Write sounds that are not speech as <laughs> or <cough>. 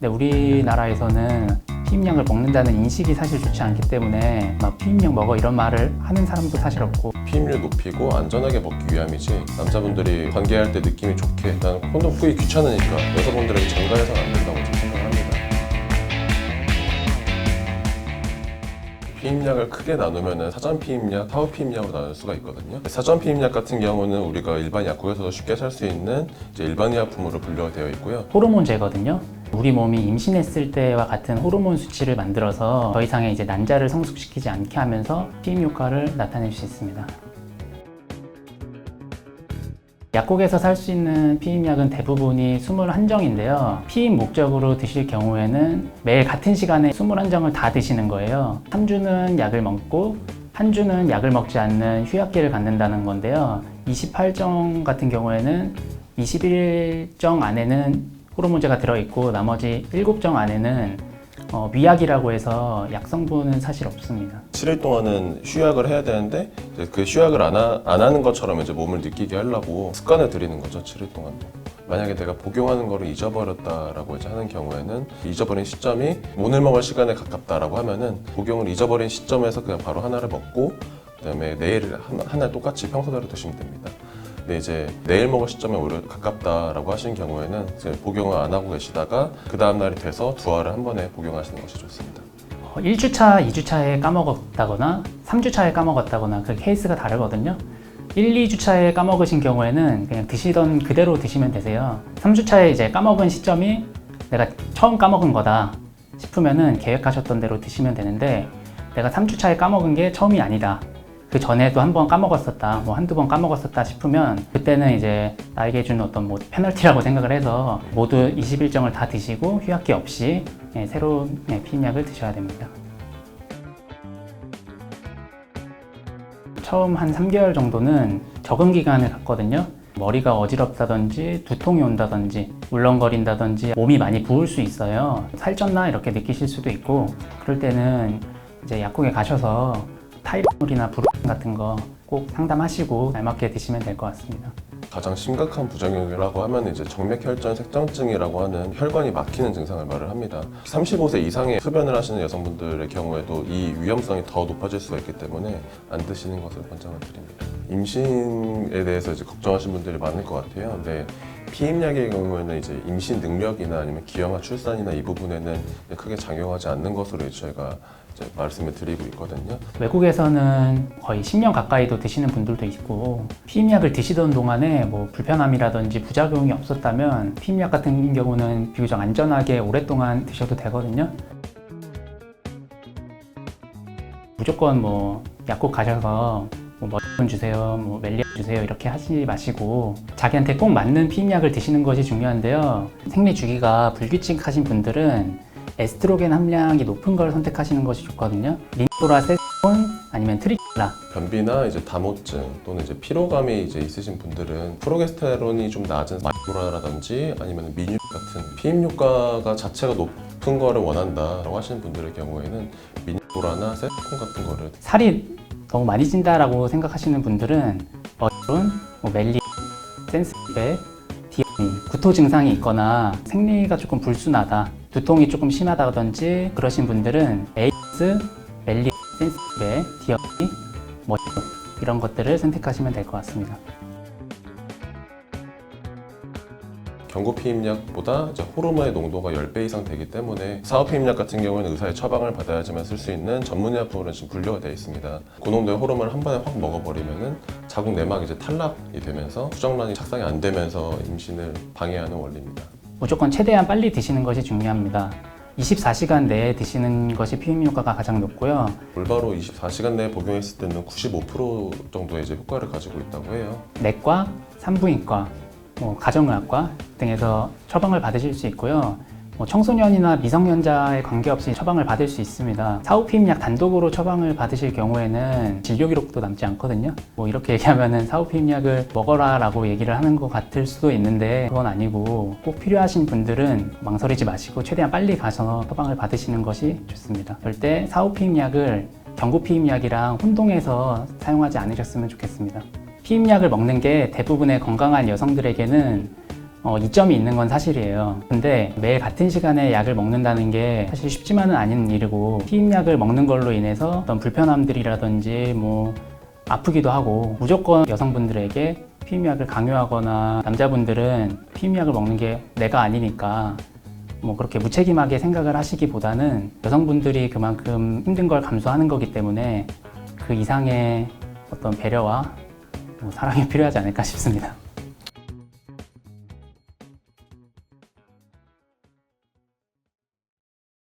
근데 우리나라에서는 피임약을 먹는다는 인식이 사실 좋지 않기 때문에 막 피임약 먹어 이런 말을 하는 사람도 사실 없고 피임률 높이고 안전하게 먹기 위함이지 남자분들이 관계할 때 느낌이 좋게 난 콘돔 꾸기 귀찮으니까 여자분들에게 전가해서는 안 된다고 저는 생각합니다. 피임약을 크게 나누면 사전 피임약, 타워 피임약으로 나눌 수가 있거든요. 사전 피임약 같은 경우는 우리가 일반 약국에서도 쉽게 살 수 있는 이제 일반 의약품으로 분류가 되어 있고요. 호르몬제거든요. 우리 몸이 임신했을 때와 같은 호르몬 수치를 만들어서 더 이상의 이제 난자를 성숙시키지 않게 하면서 피임 효과를 나타낼 수 있습니다. 약국에서 살 수 있는 피임약은 대부분이 21정인데요. 피임 목적으로 드실 경우에는 매일 같은 시간에 21정을 다 드시는 거예요. 3주는 약을 먹고 한 주는 약을 먹지 않는 휴약기를 갖는다는 건데요. 28정 같은 경우에는 21정 안에는 호르몬제가 들어있고 나머지 7정 안에는 어, 위약이라고 해서 약 성분은 사실 없습니다. 7일 동안은 휴약을 해야 되는데 이제 그 휴약을 안, 하, 안 하는 것처럼 이제 몸을 느끼게 하려고 습관을 들이는 거죠 7일 동안. 만약에 내가 복용하는 거를 잊어버렸다라고 이제 하는 경우에는 잊어버린 시점이 오늘 먹을 시간에 가깝다라고 하면은 복용을 잊어버린 시점에서 그냥 바로 하나를 먹고 그다음에 내일 하나, 하나 똑같이 평소대로 드시면 됩니다. 근데 이제 내일 먹을 시점에 오히려 가깝다라고 하시는 경우에는 복용을 안 하고 계시다가 그 다음 날이 돼서 두 알을 한 번에 복용하시는 것이 좋습니다. 1주차, 2주차에 까먹었다거나 3주차에 까먹었다거나 그 케이스가 다르거든요. 1, 2주차에 까먹으신 경우에는 그냥 드시던 그대로 드시면 되세요. 3주차에 이제 까먹은 시점이 내가 처음 까먹은 거다 싶으면은 계획하셨던 대로 드시면 되는데 내가 3주차에 까먹은 게 처음이 아니다. 그 전에도 한 번 까먹었었다, 뭐 한두 번 까먹었었다 싶으면 그때는 이제 나에게 주는 어떤 뭐 페널티라고 생각을 해서 모두 21정을 다 드시고 휴약기 없이 예, 새로운 예, 피임약을 드셔야 됩니다. 처음 한 3개월 정도는 적응 기간을 갖거든요. 머리가 어지럽다든지 두통이 온다든지 울렁거린다든지 몸이 많이 부을 수 있어요. 살쪘나 이렇게 느끼실 수도 있고 그럴 때는 이제 약국에 가셔서 타이레놀이나 브루킨 같은 거 꼭 상담하시고 알맞게 드시면 될 것 같습니다. 가장 심각한 부작용이라고 하면 이제 정맥혈전 색정증이라고 하는 혈관이 막히는 증상을 말을 합니다. 35세 이상의 흡연을 하시는 여성분들의 경우에도 이 위험성이 더 높아질 수가 있기 때문에 안 드시는 것을 권장을 드립니다. 임신에 대해서 이제 걱정하시는 분들이 많을 것 같아요. 근데 피임약의 경우에는 이제 임신 능력이나 아니면 기형아 출산이나 이 부분에는 크게 작용하지 않는 것으로 이제 저희가 이제 말씀을 드리고 있거든요. 외국에서는 거의 10년 가까이도 드시는 분들도 있고 피임약을 드시던 동안에 뭐 불편함이라든지 부작용이 없었다면 피임약 같은 경우는 비교적 안전하게 오랫동안 드셔도 되거든요. 무조건 뭐 약국 가셔서 뭐 머리분 주세요, 뭐 멜리아 주세요 이렇게 하지 마시고 자기한테 꼭 맞는 피임약을 드시는 것이 중요한데요. 생리 주기가 불규칙하신 분들은 에스트로겐 함량이 높은 걸 선택하시는 것이 좋거든요. 린도라 세톤 아니면 트리콜라 변비나 이제 다모증 또는 이제 피로감이 이제 있으신 분들은 프로게스테론이 좀 낮은 마이로라라든지 아니면 민육 같은 피임 효과가 자체가 높은 거를 원한다라고 하시는 분들의 경우에는 미니도라나 세톤 같은 거를 살이 너무 많이 찐다라고 생각하시는 분들은 어론, 뭐 멜리, 센스베, 디아니, 구토 증상이 있거나 생리가 조금 불순하다, 두통이 조금 심하다든지 그러신 분들은 에이스, 멜리, 센스베, 디아니, 뭐 이런 것들을 선택하시면 될 것 같습니다. 경구 피임약보다 이제 호르몬의 농도가 10배 이상 되기 때문에 사업 피임약 같은 경우에는 의사의 처방을 받아야지만 쓸 수 있는 전문의약품으로 지금 분류가 되어 있습니다. 고농도의 호르몬을 한 번에 확 먹어버리면은 자궁 내막이 이제 탈락이 되면서 수정란이 착상이 안 되면서 임신을 방해하는 원리입니다. 무조건 최대한 빨리 드시는 것이 중요합니다. 24시간 내에 드시는 것이 피임 효과가 가장 높고요. 올바로 24시간 내에 복용했을 때는 95% 정도의 이제 효과를 가지고 있다고 해요. 내과, 산부인과, 뭐 가정의학과 등에서 처방을 받으실 수 있고요. 뭐 청소년이나 미성년자에 관계없이 처방을 받을 수 있습니다. 사후피임약 단독으로 처방을 받으실 경우에는 진료 기록도 남지 않거든요. 뭐 이렇게 <laughs> 얘기하면은 사후피임약을 먹어라라고 얘기를 하는 것 같을 수도 있는데 그건 아니고 꼭 필요하신 분들은 망설이지 마시고 최대한 빨리 가서 처방을 받으시는 것이 좋습니다. 절대 사후피임약을 경구피임약이랑 혼동해서 사용하지 않으셨으면 좋겠습니다. 피임약을 먹는 게 대부분의 건강한 여성들에게는 어, 이점이 있는 건 사실이에요. 근데 매일 같은 시간에 약을 먹는다는 게 사실 쉽지만은 않은 일이고 피임약을 먹는 걸로 인해서 어떤 불편함들이라든지 뭐 아프기도 하고 무조건 여성분들에게 피임약을 강요하거나 남자분들은 피임약을 먹는 게 내가 아니니까 뭐 그렇게 무책임하게 생각을 하시기보다는 여성분들이 그만큼 힘든 걸 감수하는 거기 때문에 그 이상의 어떤 배려와 뭐 사랑이 필요하지 않을까 싶습니다.